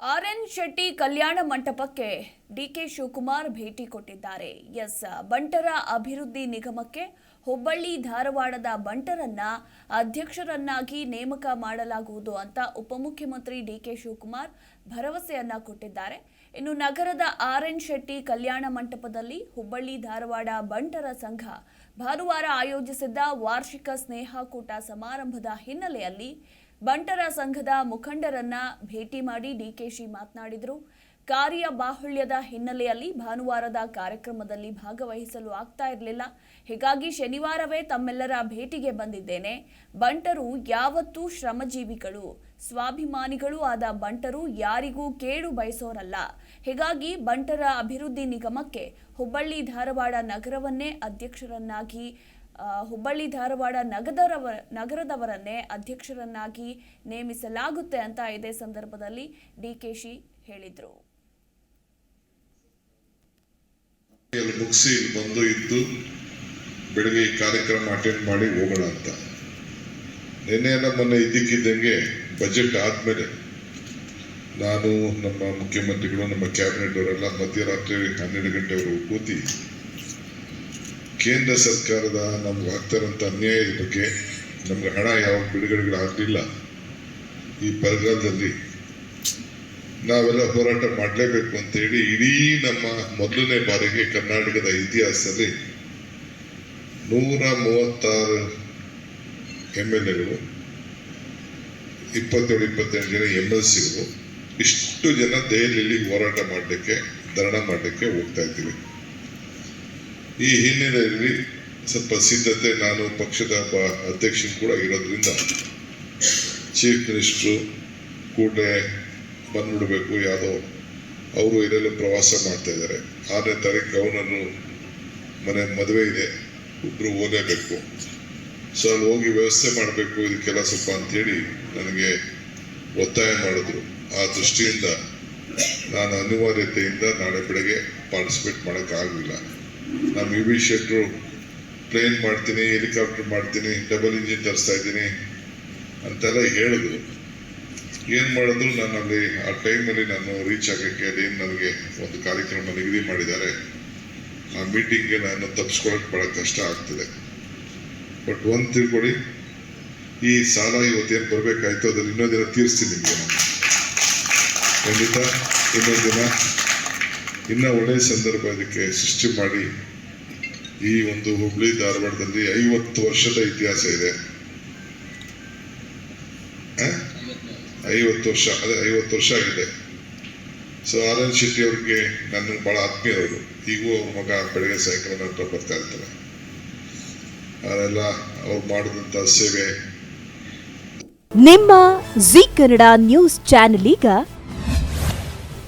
R N Shetty ಕಲ್ಯಾಣ ಮಂಟಪಕ್ಕೆ DK Shivakumar ಭೇಟಿ ಕೊಟ್ಟಿದ್ದಾರೆ. ಎಸ್, ಬಂಟರ ಅಭಿವೃದ್ಧಿ ನಿಗಮಕ್ಕೆ ಹುಬ್ಬಳ್ಳಿ ಧಾರವಾಡದ ಬಂಟರನ್ನ ಅಧ್ಯಕ್ಷರನ್ನಾಗಿ ನೇಮಕ ಮಾಡಲಾಗುವುದು ಅಂತ ಉಪಮುಖ್ಯಮಂತ್ರಿ ಡಿಕೆ ಶಿವಕುಮಾರ್ ಭರವಸೆಯನ್ನ ಕೊಟ್ಟಿದ್ದಾರೆ. ಇನ್ನು ನಗರದ ಆರ್ ಎನ್ ಶೆಟ್ಟಿ ಕಲ್ಯಾಣ ಮಂಟಪದಲ್ಲಿ ಹುಬ್ಬಳ್ಳಿ ಧಾರವಾಡ ಬಂಟರ ಸಂಘ ಭಾನುವಾರ ಆಯೋಜಿಸಿದ್ದ ವಾರ್ಷಿಕ ಸ್ನೇಹಕೂಟ ಸಮಾರಂಭದ ಹಿನ್ನೆಲೆಯಲ್ಲಿ ಬಂಟರ ಸಂಘದ ಮುಖಂಡರನ್ನ ಭೇಟಿ ಮಾಡಿ ಡಿಕೆಶಿ ಮಾತನಾಡಿದರು. ಕಾರ್ಯ ಬಾಹುಳ್ಯದ ಹಿನ್ನೆಲೆಯಲ್ಲಿ ಭಾನುವಾರದ ಕಾರ್ಯಕ್ರಮದಲ್ಲಿ ಭಾಗವಹಿಸಲು ಆಗ್ತಾ ಇರಲಿಲ್ಲ. ಹೀಗಾಗಿ ಶನಿವಾರವೇ ತಮ್ಮೆಲ್ಲರ ಭೇಟಿಗೆ ಬಂದಿದ್ದೇನೆ. ಬಂಟರು ಯಾವತ್ತೂ ಶ್ರಮಜೀವಿಗಳು. ಸ್ವಾಭಿಮಾನಿಗಳು ಆದ ಬಂಟರು ಯಾರಿಗೂ ಕೇಡು ಬಯಸೋರಲ್ಲ. ಹೀಗಾಗಿ ಬಂಟರ ಅಭಿವೃದ್ಧಿ ನಿಗಮಕ್ಕೆ ಹುಬ್ಬಳ್ಳಿ ಧಾರವಾಡ ನಗರವನ್ನೇ ಅಧ್ಯಕ್ಷರನ್ನಾಗಿ ಹುಬ್ಬಳ್ಳಿ, ಧಾರವಾಡ ನಗದರವ, ನಗರದವರನ್ನೇ ಅಧ್ಯಕ್ಷರನ್ನಾಗಿ ನೇಮಿಸಲಾಗುತ್ತೆ ಅಂತ ಇದೇ ಸಂದರ್ಭದಲ್ಲಿ ಡಿಕೆಶಿ ಹೇಳಿದರು. ಇಲ್ಲಿ ಮುಗಿಸಿ ಇಲ್ಲಿ ಬಂದು ಇದ್ದು ಬೆಳಗ್ಗೆ ಕಾರ್ಯಕ್ರಮ ಅಟೆಂಡ್ ಮಾಡಿ ಹೋಗೋಣ ಅಂತ. ನಿನ್ನೆ ನಮ್ಮನ್ನು ಮೊನ್ನೆ ಇದ್ದಕ್ಕಿದ್ದಂಗೆ ಬಜೆಟ್ ಆದಮೇಲೆ ನಾನು ನಮ್ಮ ಮುಖ್ಯಮಂತ್ರಿಗಳು, ನಮ್ಮ ಕ್ಯಾಬಿನೆಟ್ ಅವರೆಲ್ಲ ಮಧ್ಯರಾತ್ರಿ ಹನ್ನೆರಡು ಗಂಟೆವರೆಗೂ ಕೂತಿ ಕೇಂದ್ರ ಸರ್ಕಾರದ ನಮ್ಗೆ ಆಗ್ತಾರಂತ ಅನ್ಯಾಯದ ಬಗ್ಗೆ ನಮ್ಗೆ ಹಣ ಯಾವ ಬಿಡುಗಡೆಗಳಾಗಲಿಲ್ಲ ಈ ಬರಗಾಲದಲ್ಲಿ ನಾವೆಲ್ಲ ಹೋರಾಟ ಮಾಡಲೇಬೇಕು ಅಂತೇಳಿ ಇಡೀ ನಮ್ಮ ಮೊದಲನೇ ಬಾರಿಗೆ ಕರ್ನಾಟಕದ ಇತಿಹಾಸದಲ್ಲಿ ನೂರ ಮೂವತ್ತಾರು ಎಂ ಎಲ್ ಎಗಳು, ಇಪ್ಪತ್ತೇಳು, ಇಪ್ಪತ್ತೆಂಟು ಜನ ಎಂ ಎಲ್ ಸಿಗಳು, ಇಷ್ಟು ಜನ ದೆಹಲಿಯಲ್ಲಿ ಹೋರಾಟ ಮಾಡಲಿಕ್ಕೆ, ಧರಣ ಮಾಡಲಿಕ್ಕೆ ಹೋಗ್ತಾ ಇದ್ದೀವಿ. ಈ ಹಿನ್ನೆಲೆಯಲ್ಲಿ ಸ್ವಲ್ಪ ಸಿದ್ಧತೆ ನಾನು ಪಕ್ಷದ ಅಧ್ಯಕ್ಷ ಕೂಡ ಇರೋದ್ರಿಂದ ಚೀಫ್ ಮಿನಿಸ್ಟ್ರು ಕೂಡಲೇ ಬಂದ್ಬಿಡಬೇಕು ಯಾವುದೋ ಅವರು ಇರಲು ಪ್ರವಾಸ ಮಾಡ್ತಾ ಇದ್ದಾರೆ. ಆರನೇ ತಾರೀಕು ಅವನನ್ನು ಮನೆ ಮದುವೆ ಇದೆ ಒಬ್ಬರು ಓದಬೇಕು ಸೊ ಅಲ್ಲಿ ಹೋಗಿ ವ್ಯವಸ್ಥೆ ಮಾಡಬೇಕು ಇದಕ್ಕೆಲ್ಲ ಸ್ವಲ್ಪ ಅಂತೇಳಿ ನನಗೆ ಒತ್ತಾಯ ಮಾಡಿದ್ರು. ಆ ದೃಷ್ಟಿಯಿಂದ ನಾನು ಅನಿವಾರ್ಯತೆಯಿಂದ ನಾಳೆ ಬೆಳಗ್ಗೆ ಪಾರ್ಟಿಸಿಪೇಟ್ ಮಾಡೋಕ್ಕಾಗಲಿಲ್ಲ. ನಮ್ಮ ಯು ವಿ ಶೆಟ್ರು ಪ್ಲೇನ್ ಮಾಡ್ತೀನಿ ಹೆಲಿಕಾಪ್ಟರ್ ಮಾಡ್ತೀನಿ ಡಬಲ್ ಇಂಜಿನ್ ತರಿಸ್ತಾ ಇದ್ದೀನಿ ಅಂತೆಲ್ಲ ಹೇಳಿದ್ರು. ಏನು ಮಾಡಿದ್ರು ನಾನು ಅಲ್ಲಿ ಆ ಟೈಮಲ್ಲಿ ನಾನು ರೀಚ್ ಆಗೋಕ್ಕೆ ಅದೇನು ನನಗೆ ಒಂದು ಕಾರ್ಯಕ್ರಮ ನಿಗದಿ ಮಾಡಿದ್ದಾರೆ, ಆ ಮೀಟಿಂಗ್ಗೆ ನಾನು ತಪ್ಪಿಸ್ಕೊಳಕ್ಕೆ ಭಾಳ ಕಷ್ಟ ಆಗ್ತದೆ. ಬಟ್ ಒಂದು ತಿಳ್ಕೊಳ್ಳಿ ಈ ಸಾಲ ಇವತ್ತೇನು ಬರಬೇಕಾಯ್ತು ಅದನ್ನು ಇನ್ನೊಂದಿನ ದಿನ ತೀರಿಸ್ತೀನಿ ನಿಮಗೆ. ನಾನು ಖಂಡಿತ, ಇನ್ನೊಂದು ಇನ್ನೂ ಒಳ್ಳೆಯ ಸಂದರ್ಭ ಇದಕ್ಕೆ ಸೃಷ್ಟಿ ಮಾಡಿ ಈ ಒಂದು ಹುಬ್ಳಿ ಧಾರವಾಡದಲ್ಲಿ ಐವತ್ತು ವರ್ಷದ ಇತಿಹಾಸ ಇದೆ? ಐವತ್ತು ವರ್ಷ, ಅದೇ ಐವತ್ತು ವರ್ಷ ಆಗಿದೆ. ಸೊ ಆರ್ ಎನ್ ಶೆಟ್ಟಿ ಅವ್ರಿಗೆ ನನ್ನ ಬಹಳ ಆತ್ಮೀಯರವರು ಈಗೂ ಅವ್ರ ಮಗ ಬೆಳಗ್ಗೆ ಸಾಯಂಕಾಲ ನಂತರ ಬರ್ತಾ ಇರ್ತಾರೆ ಅವರೆಲ್ಲ ಅವ್ರು ಮಾಡಿದಂಥ ಸೇವೆ. ನಿಮ್ಮ ಜಿ ಕನ್ನಡ ನ್ಯೂಸ್ ಚಾನೆಲ್ ಈಗ